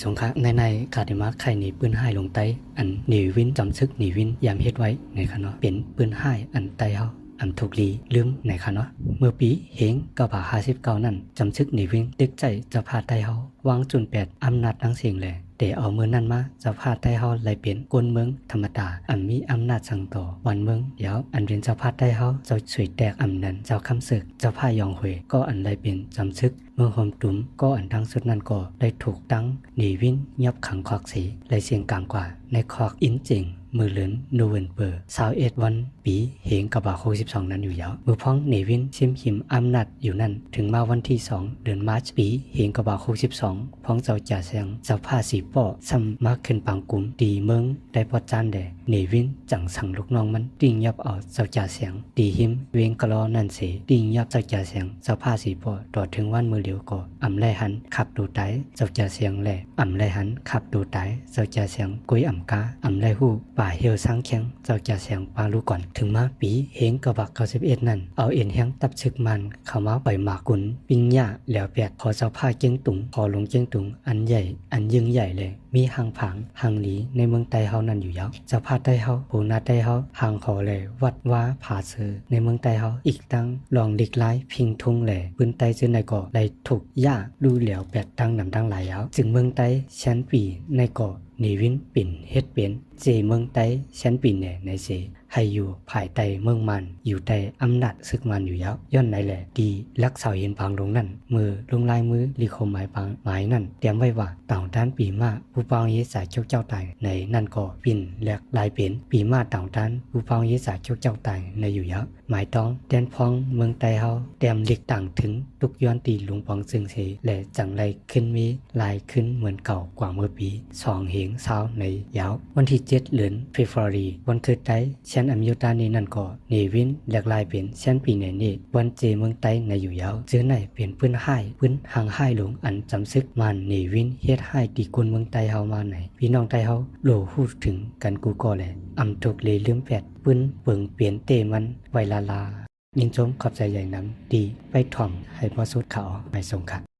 สงครามในในกาดิมาไข่หนีปืนห้ายลงไตอันหนีวินจำซึกหนีวินยามเฮ็ดไว้ในคะเนาะเป็นปืนห้ายอันไตเฮาอันถูกลีลืมในคะเนาะเมื่อปีเฮงก็ผ่าห้าสิบเก้านั่นจำซึกหนีวินตึกใจจะพาไตเฮาวางจุนแปดอำนาจทั้งเสียงเลย แต่เอาเมื่อนั้นมาจะพาไตเฮาไหลเปลี่ยนกวนเมืองธรรมดาอันมีอำนาจสั่งต่อวันเมืองเดี๋ยวอันเรียนจะพาไตเฮาจะสวยแตกอำนั้นเจ้าคำศึกจะพายองหวยก็อันไหลเปลี่ยนจำซึกเมืองหอมตุ้มก็อันทั้งสุดนั้นก็ได้ถูกตั้งหนีวินยับขังคอกสีแลยเสียงกลางกว่าในคอกอินจริง มือเหลือนโนเวนเปอร์สาวเอ็ดวันปีเหงกับบาโคสิบสองนั้นอยู่ยาวมือพ้องหนีวินชิมหิมอำนาจอยู่นั่น ถึงมาวันที่สองเดือนมาร์ชปีเหงกับบาโคสิบสองพ้องเจ้าจ่าเสียงเจ้าผ้าสีป้อซ้ำมาขึ้นปังกุมดีเมืองได้พอจานแด่หนีวินจังสั่งลูกน้องมันติ่งยับเอาเจ้าจ่าเสียงดีหิมเวงกะลอนั่นเสติ่งยับเจ้าจ่าเสียงเจ้าผ้าสีป้อต่อถึงวันมือเหลียวก็อำไลหันขับดูไตเจ้าจ่าเสียงแหล่อำไลหันขับดูไตเจ้าจ่าเสียงกุยอำกาอำไลหู้ป่าเหี่ยวสร้างแข้งเจ้าจ่าเสียงปาลูก่อนถึงมาปีเฮงกะบัก91นั่นเอาเอ็นแห้งตับชึกมันเข้ามาปล่อยหมากุนปิงหญ้าแล้วแปดพอเจ้าผ้าเจียงตุงพอลงเจียงตุงอันใหญ่ อันยิ่งใหญ่เลย มีหางผางหางหลีในเมืองไต้เฮานั่นอยู่ยาวเจ้าผ้าไต้เฮาปูนาไต้เฮาหางขอเลย วัดว้าผาเซอในเมืองไต้เฮาอีกตั้งลองดิกไล่พิงทุ่งแหล่ปืนไต้ซึ่งในเกาะได้ถูกหญ้าดูเหลียวแปดตั้งนำตั้งหลายยาวจึงเมืองไต้ชั้นปีในเกาะหนีวินปิ่นเฮ็ดเป็นเจเมืองไต้ชั้นปีนเน่ในเส ให้อยู่ภายใต้เมืองมัน อยู่ใต้อำนาจศึกมันอยู่แล้วย้อนไหนแหละดีรักษาเห็นพังลงนั่นมือลงลายมือลีคมหมายพังหมายนั่นเตรียมไว้ว่าต่างด้านปีมาผู้ปองเยสาเจ้าเจ้าตายในนั่นก็ปินและลายเป็นปีมาต่างด้านผู้ปองเยสาเจ้าเจ้าตายในอยู่แล้วหมายต้องแดนพองเมืองไต้เฮาเตรียมเล็กต่างถึงตุกย้อนตีหลวงปองซึ่งเสและจังไรขึ้นมีลายขึ้นเหมือนเก่ากว่าเมื่อปีสองเหงเช้าในยาววันที่เจ็ดเดือนเฟบรุรีวันเกิดไต้เชนอเมริกาในนั่นก็เนวินหลากหลายเป็นเช่นปีในนี้วันเจเมืองไต้ในอยู่ยาวเจอไหนเป็นปืนห้ายปืนห่างห้หลงอันจำซึกมันเนวินเฮ็ดห้ตีกุนเมืองไต้เฮามาไหนพี่น้องไต้เฮาโลพูถึงกันกูก็แหละอำทุกเลยลืมแปดปื้นเปิงเปลี่ยนเตมันไวลาลายินชมขอบใจใหญ่น้ำดีไปถ่องให้พอสุดเขาไม่งครับ